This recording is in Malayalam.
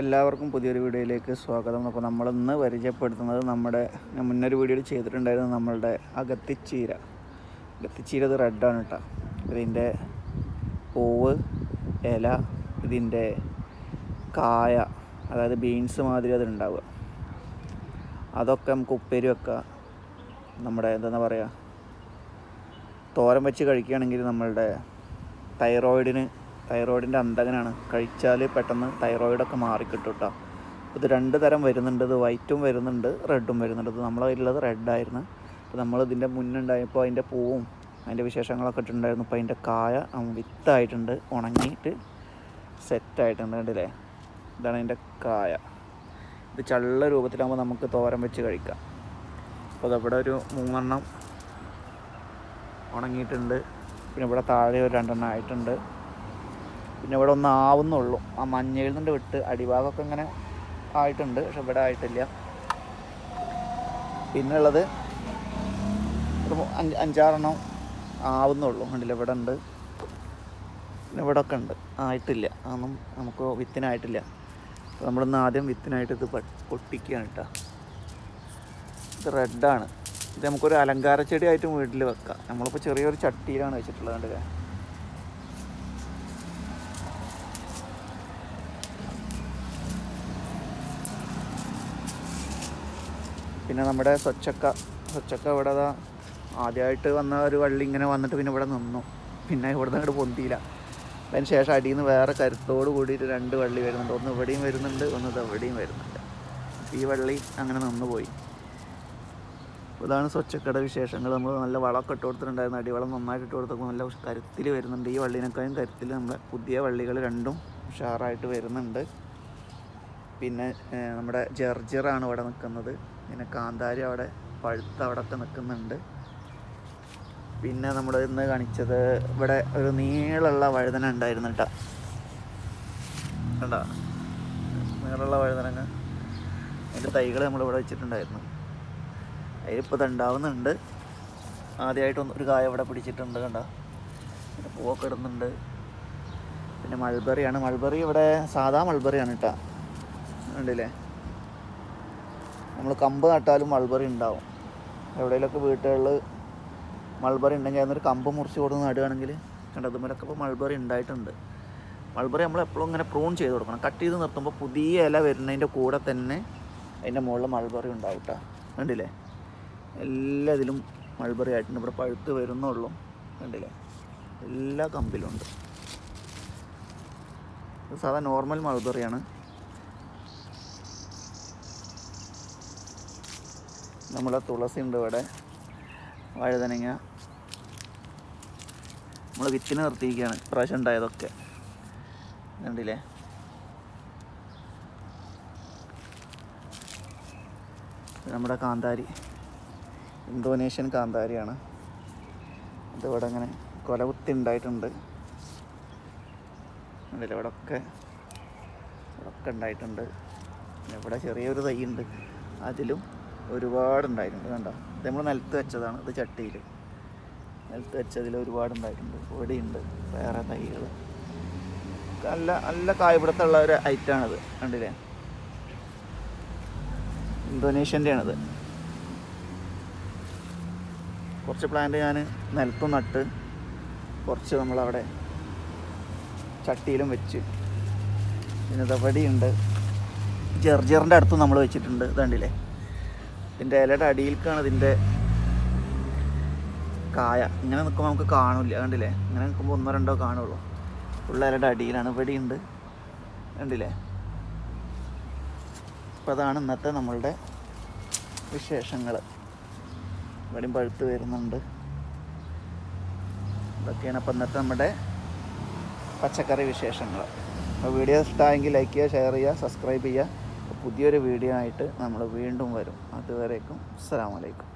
എല്ലാവർക്കും പുതിയൊരു വീഡിയോയിലേക്ക് സ്വാഗതം. അപ്പോൾ നമ്മളിന്ന് പരിചയപ്പെടുത്തുന്നത് നമ്മുടെ മുന്നൊരു വീഡിയോയിൽ ചെയ്തിട്ടുണ്ടായിരുന്നു നമ്മളുടെ അകത്തിച്ചീര. അകത്തിച്ചീര ഇത് റെഡാണ് കേട്ടോ ഇതിന്റെ പൂവ് ഇല ഇതിന്റെ കായ അതായത് ബീൻസ് മാതിരി അത് ഉണ്ടാവുക അതൊക്കെ നമുക്ക് ഉപ്പേരി വെക്കാം. നമ്മുടെ എന്താ പറയുക തോരൻ വെച്ച് കഴിക്കുകയാണെങ്കിൽ നമ്മളുടെ തൈറോയിഡിന് തൈറോയിഡിന്റെ അന്തകനാണ് കഴിച്ചാൽ പെട്ടെന്ന് തൈറോയിഡൊക്കെ മാറിക്കിട്ടും കേട്ടോ ഇത് രണ്ട് തരം വരുന്നുണ്ട്. ഇത് വൈറ്റും വരുന്നുണ്ട്. റെഡും വരുന്നുണ്ട്. ഇത് നമ്മളെ റെഡായിരുന്നു അപ്പോൾ നമ്മൾ ഇതിന്റെ മുന്നുണ്ടായപ്പോൾ അതിന്റെ പൂവും അതിന്റെ വിശേഷങ്ങളൊക്കെ ഇട്ടിട്ടുണ്ടായിരുന്നു. അപ്പോൾ അതിന്റെ കായ വിത്തായിട്ടുണ്ട് ഉണങ്ങിയിട്ട് സെറ്റായിട്ടുണ്ട് കണ്ടില്ലേ? ഇതാണ് അതിന്റെ കായ. ഇത് ചള്ള രൂപത്തിലാകുമ്പോൾ നമുക്ക് തോരൻ വെച്ച് കഴിക്കാം. അപ്പോൾ അതവിടെ ഒരു മൂന്നെണ്ണം ഉണങ്ങിയിട്ടുണ്ട്. പിന്നെ ഇവിടെ താഴെ ഒരു രണ്ടെണ്ണം ആയിട്ടുണ്ട്. പിന്നെ ഇവിടെ ഒന്ന് ആവുന്നുള്ളൂ. ആ മഞ്ഞയിൽ നിന്ന് വിട്ട് അടിഭാഗമൊക്കെ ഇങ്ങനെ ആയിട്ടുണ്ട്. പക്ഷെ ഇവിടെ ആയിട്ടില്ല. പിന്നെ ഉള്ളത് ഒരു അഞ്ച് അഞ്ചാറെണ്ണം ആവുന്നുള്ളൂ. കണ്ടില്ല? ഇവിടെ ഉണ്ട്. പിന്നെ ഇവിടെ ഒക്കെ ഉണ്ട്. ആയിട്ടില്ല. അതൊന്നും നമുക്ക് വിത്തിനായിട്ടില്ല. അപ്പോൾ നമ്മളിന്ന് ആദ്യം വിത്തിനായിട്ട് ഇത് പൊട്ടിക്കുകയാണ് കേട്ടോ. ഇത് റെഡാണ്. ഇത് നമുക്കൊരു അലങ്കാര ചെടിയായിട്ടും വീട്ടിൽ വെക്കാം. നമ്മളിപ്പോൾ ചെറിയൊരു ചട്ടിയിലാണ് വെച്ചിട്ടുള്ളത് കണ്ടില്ലേ? പിന്നെ നമ്മുടെ സ്വച്ഛക്ക സ്വച്ഛക്ക ഇവിടെ അതാ ആദ്യമായിട്ട് വന്ന ഒരു വള്ളി ഇങ്ങനെ വന്നിട്ട് പിന്നെ ഇവിടെ നിന്നു. പിന്നെ ഇവിടുന്ന് അങ്ങോട്ട് പൊന്തിയില്ല. അതിന് ശേഷം അടിയിൽ നിന്ന് വേറെ കരുത്തോട് കൂടിയിട്ട് രണ്ട് വള്ളി വരുന്നുണ്ട്. ഒന്ന് ഇവിടെയും വരുന്നുണ്ട് ഒന്ന് ഇവിടെയും വരുന്നുണ്ട്. ഈ വള്ളി അങ്ങനെ നിന്ന് പോയി. ഇതാണ് സ്വച്ഛക്കട വിശേഷങ്ങൾ. നമ്മൾ നല്ല വളമൊക്കെ ഇട്ട് കൊടുത്തിട്ടുണ്ടായിരുന്നു. അടിവളം നന്നായിട്ട് ഇട്ട് കൊടുത്തപ്പോൾ നല്ല കരുത്തിൽ വരുന്നുണ്ട്. ഈ വള്ളിനേക്കാളും കരുത്തിൽ നമ്മളെ പുതിയ വള്ളികൾ രണ്ടും ഉഷാറായിട്ട് വരുന്നുണ്ട്. പിന്നെ നമ്മുടെ ജർജറാണ് ഇവിടെ നിൽക്കുന്നത്. പിന്നെ കാന്താരി അവിടെ പഴുത്ത അവിടെയൊക്കെ നിൽക്കുന്നുണ്ട്. പിന്നെ നമ്മൾ ഇന്ന് കാണിച്ചത് ഇവിടെ ഒരു നീളമുള്ള വഴുതന ഉണ്ടായിരുന്നു കേട്ടോ. കണ്ടോ? നീളമുള്ള വഴുതനങ്ങ. അതിന്റെ തൈകൾ നമ്മളിവിടെ വെച്ചിട്ടുണ്ടായിരുന്നു. അതിലിപ്പോൾ ഇതുണ്ടാവുന്നുണ്ട് ആദ്യമായിട്ടൊന്നും ഒരു കായ ഇവിടെ പിടിച്ചിട്ടുണ്ട് കണ്ടോ? പൂവൊക്കെ ഇടുന്നുണ്ട്. പിന്നെ മൾബറിയാണ്. മൾബറി ഇവിടെ സാധാ മൾബറിയാണ് കേട്ടോ. ഉണ്ടല്ലേ നമ്മൾ കമ്പ് നട്ടാലും മൾബറി ഉണ്ടാവും. എവിടെയെങ്കിലൊക്കെ വീട്ടുകളിൽ മൾബറി ഉണ്ടെങ്കിൽ അതിനൊരു കമ്പ് മുറിച്ച് കൊടുത്ത് നടുകയാണെങ്കിൽ കണ്ടത് മുലൊക്കെ ഇപ്പോൾ മൾബറി ഉണ്ടായിട്ടുണ്ട്. മൾബറി നമ്മൾ എപ്പോഴും ഇങ്ങനെ പ്രൂൺ ചെയ്ത് കൊടുക്കണം. കട്ട് ചെയ്ത് നിർത്തുമ്പോൾ പുതിയ ഇല വരുന്നതിന്റെ കൂടെ തന്നെ അതിന്റെ മുകളിൽ മൾബറി ഉണ്ടാവും കേട്ടോ കണ്ടില്ലേ? എല്ലാ ഇതിലും മൾബറി ആയിട്ടുണ്ട്. ഇവിടെ പഴുത്ത് വരുന്നുള്ളൂ. കണ്ടില്ലേ? എല്ലാ കമ്പിലും ഉണ്ട് ഇത് സാധാ നോർമൽ മൾബറിയാണ് നമ്മളെ തുളസി ഉണ്ട് ഇവിടെ. വഴുതനങ്ങ. നമ്മൾ വിത്തിന് നിർത്തിയിരിക്കുകയാണ്. ഇപ്രാവശ്യം ഉണ്ടായതൊക്കെ. കണ്ടില്ലേ? നമ്മുടെ കാന്താരി. ഇന്തോനേഷ്യൻ കാന്താരിയാണ്. ഇതിവിടെ അങ്ങനെ കൊലകുത്തി ഉണ്ടായിട്ടുണ്ട്. കണ്ടില്ലേ? ഇവിടെ ഒക്കെ ഇവിടെ ഒക്കെ ഉണ്ടായിട്ടുണ്ട് ഇവിടെ ചെറിയൊരു തൈ ഉണ്ട്. അതിലും ഒരുപാട് ഉണ്ടായിട്ടുണ്ട് കണ്ടോ? ഇത് നമ്മൾ നിലത്ത് വെച്ചതാണ് ഇത് ചട്ടിയിൽ നിലത്ത് വെച്ചതിൽ ഒരുപാട് ഉണ്ടായിട്ടുണ്ട് ഇവിടെയുണ്ട് വേറെ തൈകൾ നല്ല നല്ല കായ്പിടുത്തുള്ള ഒരു ഐറ്റമാണിത് കണ്ടില്ലേ? ഇന്തോനേഷ്യന്റെ ആണിത് കുറച്ച് പ്ലാന്റ് ഞാൻ നിലത്തും നട്ട് കുറച്ച് നമ്മളവിടെ ചട്ടിയിലും വെച്ച്. പിന്നെ ഇതവിടെയുണ്ട് ജർജറിന്റെ അടുത്ത് നമ്മൾ വെച്ചിട്ടുണ്ട് ഇതുണ്ടില്ലേ ഇതിന്റെ ഇലയുടെ അടിയിൽക്കാണ് ഇതിന്റെ കായ. ഇങ്ങനെ നിൽക്കുമ്പോൾ നമുക്ക് കാണില്ല. കണ്ടില്ലേ? ഇങ്ങനെ നിൽക്കുമ്പോൾ ഒന്നോ രണ്ടോ കാണുള്ളൂ. ഉള്ള ഇലയുടെ അടിയിലാണ് ഇവിടെയുണ്ട് കണ്ടില്ലേ? അപ്പോൾ അതാണ് ഇന്നത്തെ നമ്മളുടെ വിശേഷങ്ങൾ ഇവിടെയും പഴുത്ത് വരുന്നുണ്ട്. ഇതൊക്കെയാണ് അപ്പോൾ ഇന്നത്തെ നമ്മുടെ പച്ചക്കറി വിശേഷങ്ങൾ വീഡിയോ ഇഷ്ടമായെങ്കിൽ ലൈക്ക് ചെയ്യുക ഷെയർ ചെയ്യുക സബ്സ്ക്രൈബ് ചെയ്യുക. പുതിയൊരു വീഡിയോ ആയിട്ട് നമ്മൾ വീണ്ടും വരും. അതുവരേക്കും അസ്സാം വലൈക്കും